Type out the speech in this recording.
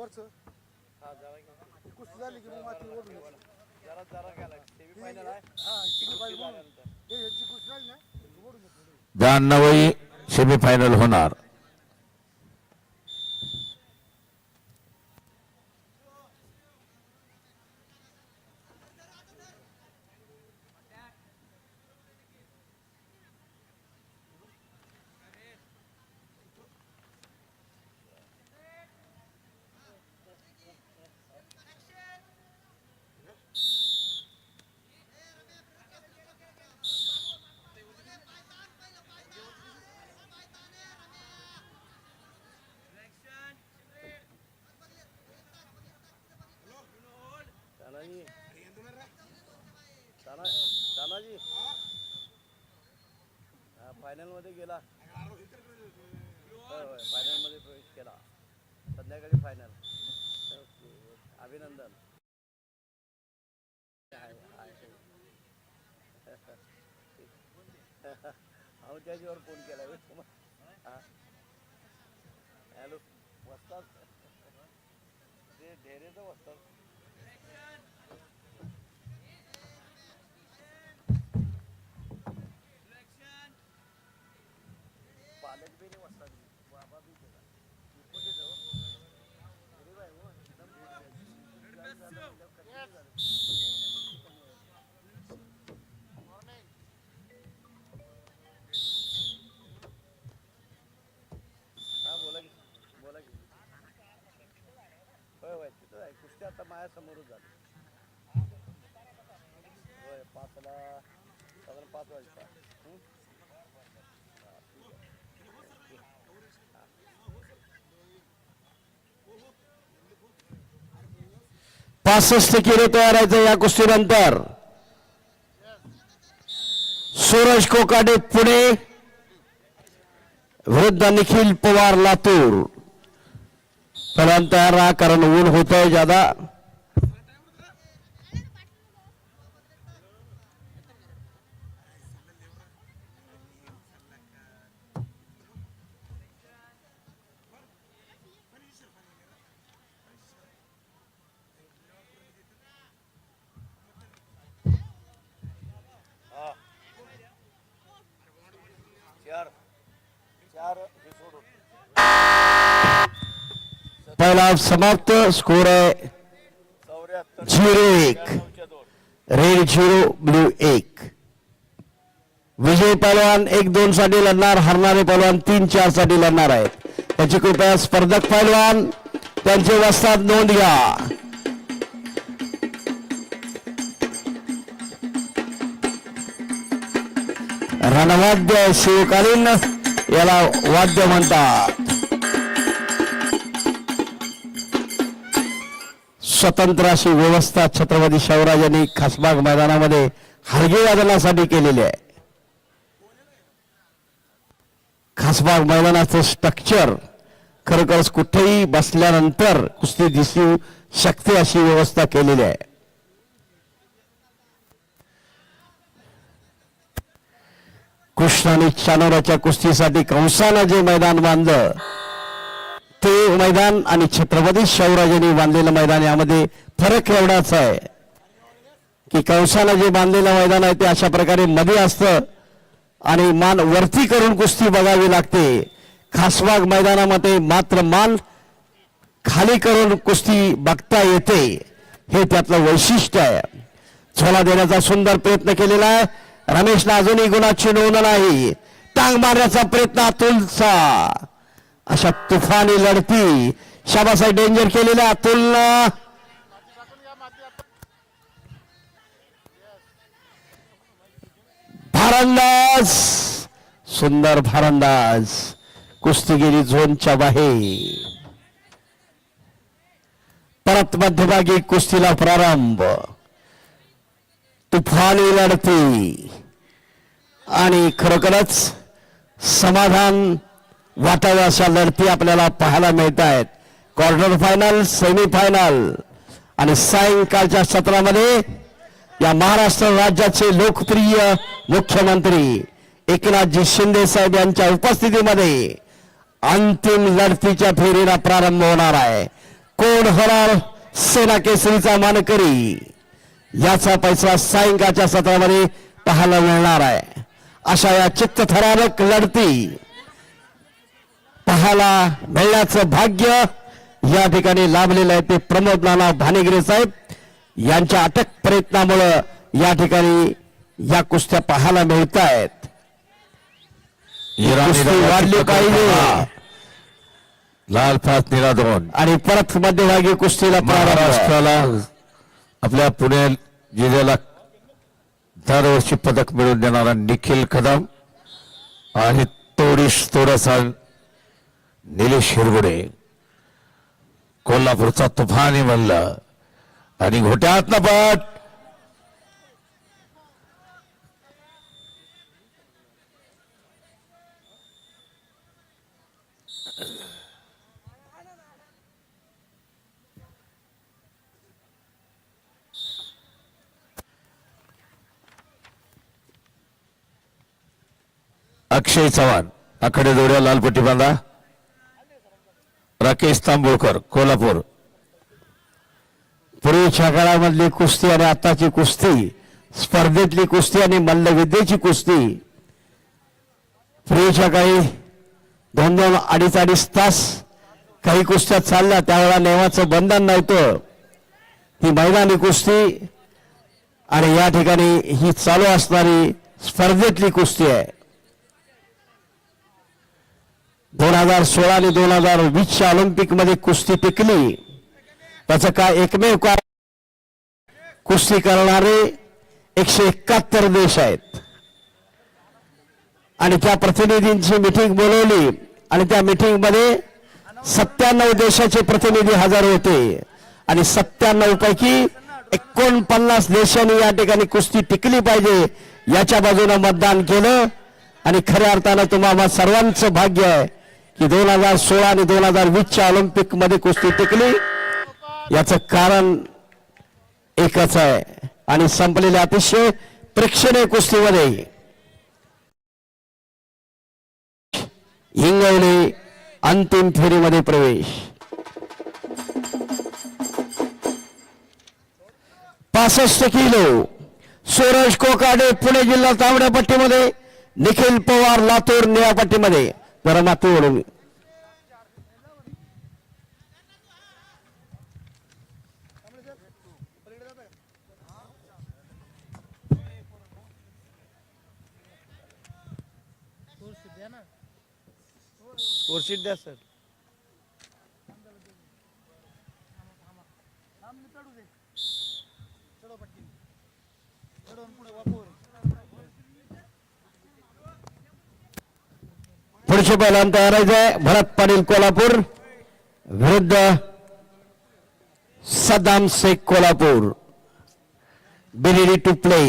वरचं हा. कुस्ती झाली की मग माती ओढून घ्यायची. जरा जरा गेला सेमी फायनल आहे हा इकडे पाहिजे म्हणून. झाल्यानंतर हे ह्याची कुस्ती झाली ना की ओढून घ्यायची. ब्याण्णवही सेमीफायनल होणार तानाजी ताना तानाजी। हा फायनल गेला. होय होय फायनलमध्ये प्रवेश केला. संध्याकाळी फायनल अभिनंदन. आहे, अहो त्याच्यावर फोन केला तुम्हाला. हॅलो वस्तात ते ढेरेचं तर पालक कुस्ती आता माझ्यासमोरच झाली किलो सूरज कोकाडे, पुणे. विरुद्ध निखिल पवार लातूर. तयार राहा कारण ऊन होता है ज़्यादा. पहिला समाप्त. स्कोर आहे झिरो एक. रेड झिरो ब्ल्यू एक. विजय पहलवान एक दोन साठी लढणार. हरणारे पहलवान तीन चारसाठी लढणार आहेत. त्याची कृपया स्पर्धक पहलवान त्यांचे वस्तात नोंद घ्या. रणवाद्य शिवकालीन. याला वाद्य म्हणतात. स्वतंत्र अशी व्यवस्था छत्रपती शिवराजांनी खासबाग मैदानामध्ये हलगी वादनासाठी केलेली आहे. खासबाग मैदानाचं स्ट्रक्चर खरोखरच कुठेही बसल्यानंतर कुस्ती दिसू शकते अशी व्यवस्था केलेली आहे. कृष्ण आणि चानोराच्या कुस्तीसाठी कंसानं जे मैदान बांधलं ते मैदान आणि छत्रपती शिवराजांनी बांधलेलं मैदान यामध्ये फरक एवढाच आहे की कंसानं जे बांधलेलं मैदान आहे ते अशा प्रकारे मध्ये असतं आणि मान वरती करून कुस्ती बघावी लागते. खासबाग मैदानामध्ये मात्र मान खाली करून कुस्ती बघता येते. हे त्यातलं वैशिष्ट्य आहे. झोला देण्याचा सुंदर प्रयत्न केलेला आहे. रमेशला अजूनही गुणाची नोंद नाही. टांग मारण्याचा प्रयत्न अतुलचा. अशा तुफानी लढती शाबासाहेब डेंजर केलेल्या अतुलनं. भारंदाज सुंदर भारंदाज कुस्तीगिरी झोनच्या बाहेर. परत मध्यभागी कुस्तीला प्रारंभ. तुफानी लढती. आणि खरोखरच समाधान वाटावं अशा लढती आपल्याला पाहायला मिळत आहेत क्वार्टर फायनल सेमी फायनल आणि सायंकाळच्या सत्रामध्ये या महाराष्ट्र राज्याचे लोकप्रिय मुख्यमंत्री एकनाथजी शिंदे साहेब यांच्या उपस्थितीमध्ये अंतिम लढतीच्या फेरीला प्रारंभ होणार आहे. कोण होणार? सेना केसरीचा मानकरी. याचा पैसा सायंकाळच्या सत्रामध्ये पाहायला मिळणार आहे. अशा या चित्तथरारक लढती पाहायला मिळण्याचं भाग्य या ठिकाणी लाभलेलं आहे ते प्रमोद नाना भानेगिरे साहेब यांच्या अटक प्रयत्नामुळं या ठिकाणी या कुस्त्या पाहायला मिळत आहेत वाढली पाहिजे. लाल निळा दोन आणि परत मध्यभागी कुस्तीला महाराष्ट्राला आपल्या पुणे जिल्ह्याला दरवर्षी पदक मिळवून देणारा निखिल कदम आणि तोडीस तोडासा निलेश हिरगुडे. कोल्हापूरचा तुफानी म्हणलं आणि घोट्यात पट! अक्षय चव्हाण. आकडे जोड्या लालपट्टी बांधा. राकेश तांबोळकर कोल्हापूर. पूर्वीच्या काळामधली कुस्ती आणि आताची कुस्ती स्पर्धेतली कुस्ती आणि मल्लविद्येची कुस्ती. पूर्वीच्या काळी दोन दोन अडीच अडीच तास काही कुस्त्या चालल्या त्यावेळेला नेवाचं बंधन नव्हतं. ही मैदानी कुस्ती आणि या ठिकाणी ही चालू असणारी स्पर्धेतली कुस्ती आहे दोन हजार सोळा आणि दोन हजार वीसच्या ऑलिम्पिकमध्ये कुस्ती टिकली त्याचं काय एकमेव कारण? कुस्ती करणारे एकशे एकाहत्तर देश आहेत. आणि त्या प्रतिनिधींची मिटिंग बोलवली आणि त्या मिटिंगमध्ये सत्त्याण्णव देशाचे प्रतिनिधी हजर होते. आणि सत्त्याण्णव पैकी एकोणपन्नास देशांनी या ठिकाणी कुस्ती टिकली पाहिजे याच्या बाजूने मतदान केलं. आणि खऱ्या अर्थानं तुम्हाला सर्वांचं भाग्य आहे. की दोन हजार सोळा आणि दोन हजार वीसच्या ऑलिम्पिकमध्ये कुस्ती टिकली. याचं कारण एकच आहे. आणि संपलेल्या अतिशय प्रेक्षणीय कुस्तीमध्ये हिंगवली अंतिम फेरीमध्ये प्रवेश. पासष्ट किलो सूरज कोकाडे पुणे जिल्हा तांबड्या पट्टीमध्ये निखिल पवार लातूर निळ्या पट्टीमध्ये. जरा माती ओढून कोर्शीट द्या सर वर्ष पहिलवान तयार आहे. भरत पाटील कोल्हापूर. विरुद्ध Saddam Shaikh Kolhapur. Be ready to play.